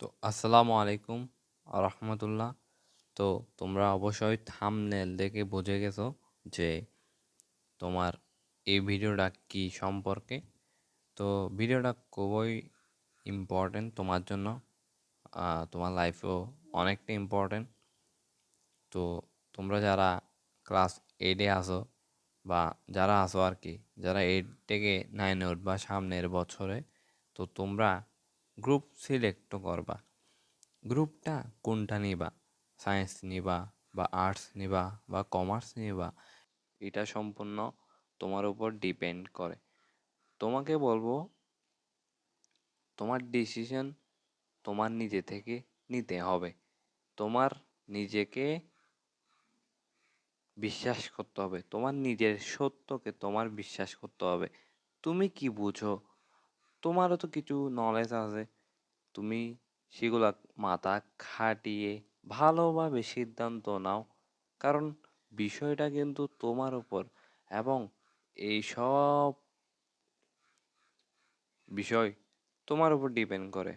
তো আসসালামু আলাইকুম রহমতুল্লাহ। তো তোমরা অবশ্যই থাম্বনেল দেখে বুঝে গেছো যে তোমার এই ভিডিওটা কি সম্পর্কে। তো ভিডিওটা খুবই ইম্পর্টেন্ট তোমার জন্য। তোমার লাইফেও অনেকটা ইম্পর্টেন্ট তো তোমরা যারা ক্লাস এইটে আসো বা যারা আসো আর কি, যারা এইট থেকে নাইনে উঠবা সামনের বছরে, তো তোমরা গ্রুপ সিলেক্ট করবা। গ্রুপটা কোনটা নিবা? সায়েন্স নিবা বা আর্টস নিবা বা কমার্স নিবা? এটা সম্পূর্ণ তোমার উপর ডিপেন্ড করে। তোমাকে বলব, তোমার ডিসিশন তোমার নিজে থেকে নিতে হবে। তোমার নিজেকে বিশ্বাস করতে হবে। তোমার নিজের সত্যকে তোমার বিশ্বাস করতে হবে। তুমি কি বুঝো? তোমারও তো কিছু নলেজ আছে। তুমি সেগুলা মাথা খাটিয়ে ভালোভাবে সিদ্ধান্ত নাও। কারণ বিষয়টা কিন্তু তোমার উপর এবং এই সব বিষয় তোমার উপর ডিপেন্ড করে।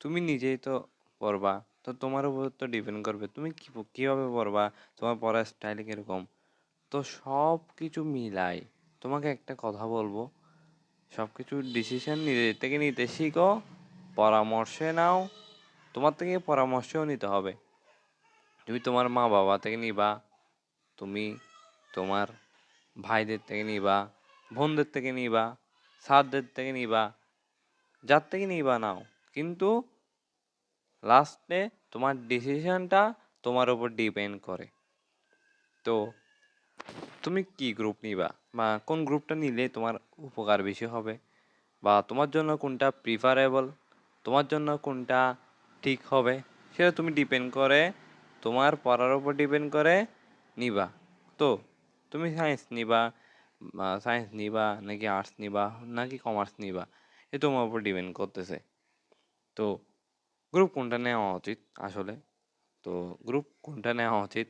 তুমি নিজেই তো পড়বা, তো তোমার উপর তো ডিপেন্ড করবে। তুমি কি কীভাবে পড়বা, তোমার পড়ার স্টাইল কীরকম? তো সব কিছু মিলাই তোমাকে একটা কথা বলব সব কিছু ডিসিশন নিজের থেকে নিতে শিখো, পরামর্শে নাও। তোমার থেকে পরামর্শও নিতে হবে। তুমি তোমার মা বাবা থেকে নিবা, তুমি তোমার ভাইদের থেকে নিবা, বোনদের থেকে নিবা, স্যারদের থেকে নিবা, যার থেকে নিবা নাও। কিন্তু লাস্টে তোমার ডিসিশনটা তোমার উপর ডিপেন্ড করে। তো, তুমি কি গ্রুপ নিবা? বা কোন গ্রুপটা নিলে তোমার উপকার বেশি হবে? বা তোমার জন্য কোনটা প্রিফারেবল তোমার জন্য কোনটা ঠিক হবে? সেটা তুমি ডিপেন্ড করে, তোমার পড়ার উপর ডিপেন্ড করে নিবা। তো, তুমি সায়েন্স নিবা সায়েন্স নিবা, নাকি আর্টস নিবা, নাকি কমার্স নিবা, এ তোমার উপর ডিপেন্ড করতেছে। তো গ্রুপ কোনটা নেওয়া উচিত আসলে? তো গ্রুপ কোনটা নেওয়া উচিত?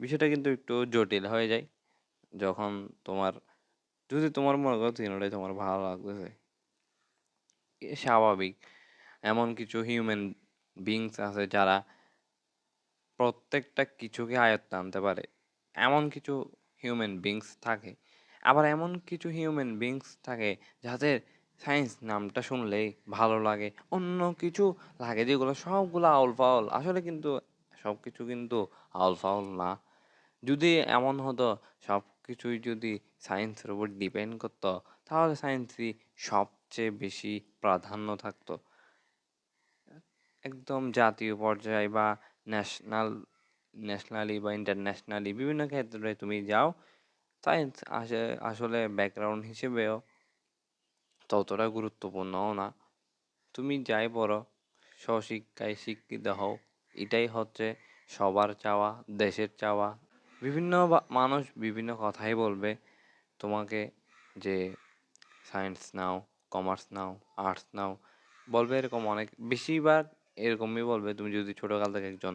বিষয়টা কিন্তু একটু জটিল হয়ে যায়। যখন তোমার, যদি তোমার মনে করো তিনটাই তোমার ভালো লাগতেছে স্বাভাবিক। এমন কিছু হিউম্যান বিংস আছে যারা প্রত্যেকটা কিছুকে আয়ত্তে আনতে পারে। এমন কিছু হিউম্যান বিংস থাকে। আবার এমন কিছু হিউম্যান বিংস থাকে যাদের সায়েন্স নামটা শুনলেই ভালো লাগে, অন্য কিছু লাগে যেগুলো সবগুলো আউল ফাউল আসলে কিন্তু সব কিছু কিন্তু আউল ফাউল না। যদি এমন হতো সব কিছুই যদি সায়েন্সের উপর ডিপেন্ড করতো, তাহলে সায়েন্সই সবচেয়ে বেশি প্রাধান্য থাকতো। একদম জাতীয় পর্যায়ে বা ন্যাশনাল ন্যাশনালি বা ইন্টারন্যাশনালি বিভিন্ন ক্ষেত্রে তুমি যাও সায়েন্স আসে, আসলে ব্যাকগ্রাউন্ড হিসেবেও ততটা গুরুত্বপূর্ণও না। তুমি যাই পড়ো, স্বশিক্ষায় শিক্ষিত হও, এটাই হচ্ছে সবার চাওয়া, দেশের চাওয়া বিভিন্ন মানুষ বিভিন্ন কথাই বলবে। তোমাকে যে সায়েন্স নাও কমার্স নাও আর্টস নাও, বলবে এরকম অনেক, বেশিরভাগ এরকমই বলবে। তুমি যদি ছোটোকাল থেকে একজন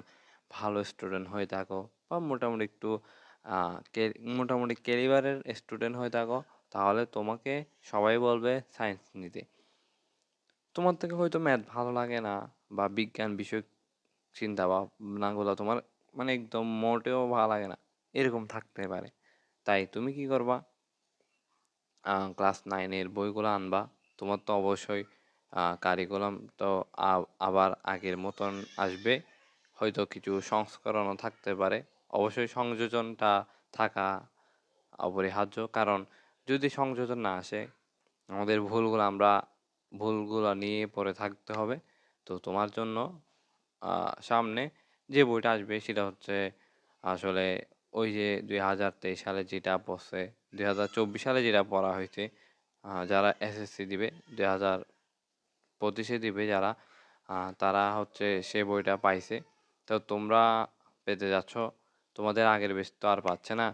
ভালো স্টুডেন্ট হয়ে থাকো বা মোটামুটি একটু মোটামুটি ক্যালিবারের স্টুডেন্ট হয়ে থাকো, তাহলে তোমাকে সবাই বলবে সায়েন্স নিতে। তোমার থেকে হয়তো ম্যাথ ভালো লাগে না বা বিজ্ঞান বিষয় চিন্তা ভাবনাগুলো তোমার মানে একদম মোটেও ভালো লাগে না। এরকম থাকতে পারে। তাই তুমি কি করবা? ক্লাস নাইনের বইগুলো আনবা। তোমার তো অবশ্যই কারিকুলাম তো আবার আগের মতন আসবে। হয়তো কিছু সংস্করণও থাকতে পারে। অবশ্যই সংযোজনটা থাকা অপরিহার্য। কারণ যদি সংযোজন না আসে, আমাদের ভুলগুলো আমরা, ভুলগুলো নিয়ে পরে থাকতে হবে। তো তোমার জন্য সামনে যে বইটা আসবে সেটা হচ্ছে আসলে ওই যে দুই হাজার তেইশ সালে যেটা পড়ছে, দুই হাজার চব্বিশ সালে যেটা পড়া হয়েছে যারা এসএসসি দিবে, দুই হাজার পঁচিশে দিবে যারা তারা হচ্ছে সে বইটা পাইছে। তো তোমরা পেতে যাচ্ছ, তোমাদের আগের বেশ তো আর পাচ্ছে না,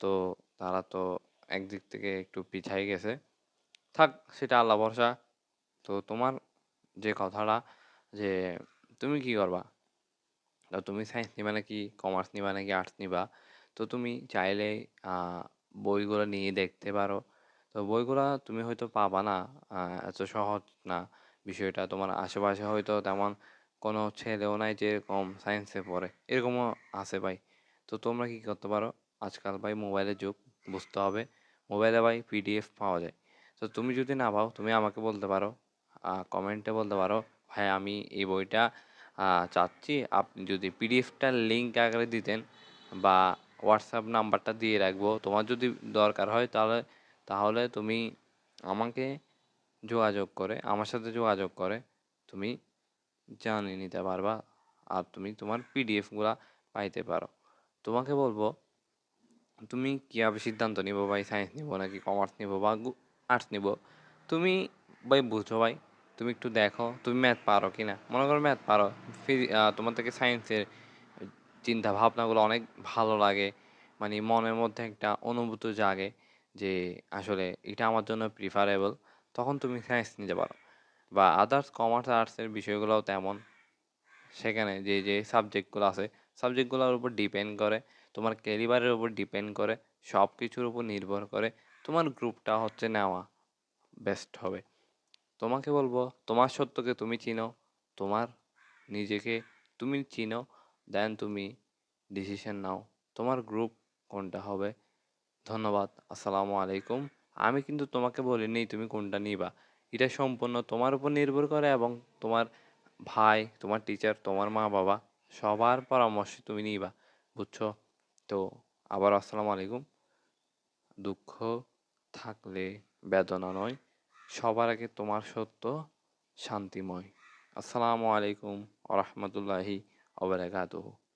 তো তারা তো একদিক থেকে একটু পিছাই গেছে। থাক, সেটা আল্লাহ ভরসা। তো তোমার যে কথাটা যে তুমি কি করবা? তুমি সায়েন্স নিবা নাকি কমার্স নিবা নাকি আর্টস নিবা? তো তুমি চাইলে আহ, বইগুলো নিয়ে দেখতে পারো। তো বইগুলো তুমি হয়তো পাবা না আহ, এত সহজ না বিষয়টা। তোমার আশেপাশে হয়তো তেমন কোনো ছেলেও নাই যে এরকম সায়েন্সে পড়ে। এরকমও আছে ভাই। তো তোমরা কি করতে পারো? আজকাল ভাই মোবাইলের যুগ বুঝতে হবে। মোবাইলে ভাই পিডিএফ পাওয়া যায়। তো তুমি যদি না পাও তুমি আমাকে বলতে পারো। কমেন্টে বলতে পারো ভাই আমি এই বইটা চাচ্ছি। আপনি যদি পিডিএফটার লিঙ্ক আকারে দিতেন বা হোয়াটসঅ্যাপ নাম্বারটা দিয়ে রাখব। তোমার যদি দরকার হয় তাহলে তাহলে তুমি আমাকে যোগাযোগ করে, আমার সাথে যোগাযোগ করে, তুমি জানিয়ে নিতে পারবা আর তুমি তোমার পিডিএফগুলা পাইতে পারো। তোমাকে বলব, তুমি কীভাবে সিদ্ধান্ত নিবো ভাই? সায়েন্স নিবো নাকি কমার্স নিবো বা আর্টস নিবো? তুমি ভাই বুঝো ভাই, তুমি একটু দেখো, তুমি ম্যাথ পারো কি না মনে করো ম্যাথ পারো তোমার থেকে সায়েন্সের চিন্তা ভাবনাগুলো অনেক ভালো লাগে। মানে মনের মধ্যে একটা অনুভূতি জাগে যে আসলে এটা আমার জন্য প্রিফারেবল তখন তুমি সায়েন্স নিতে পারো। বা আদার্স কমার্স আর্টসের বিষয়গুলোও তেমন। সেখানে যে যে সাবজেক্টগুলো আছে সাবজেক্টগুলোর উপর ডিপেন্ড করে, তোমার ক্যারিবারের উপর ডিপেন্ড করে সব কিছুর উপর নির্ভর করে, তোমার গ্রুপটা হচ্ছে নেওয়া বেস্ট হবে। তোমাকে বলব, তোমার সত্যকে তুমি চিনো, তোমার নিজেকে তুমি চিনো দেন তুমি ডিসিশন নাও তোমার গ্রুপ কোনটা হবে? ধন্যবাদ, আসসালামু আলাইকুম। আমি কিন্তু তোমাকে বলিনি তুমি কোনটা নিবা। এটা সম্পূর্ণ তোমার উপর নির্ভর করে এবং তোমার ভাই, তোমার টিচার তোমার মা বাবা, সবার পরামর্শ তুমি নিবা, বুঝছ? তো আবার আসসালামু আলাইকুম। দুঃখ থাকলে বেদনা নয়, সবার আগে তোমার সত্য শান্তিময়। আসসালামু আলাইকুম আ রহমতুল্লাহি wabarakatuh.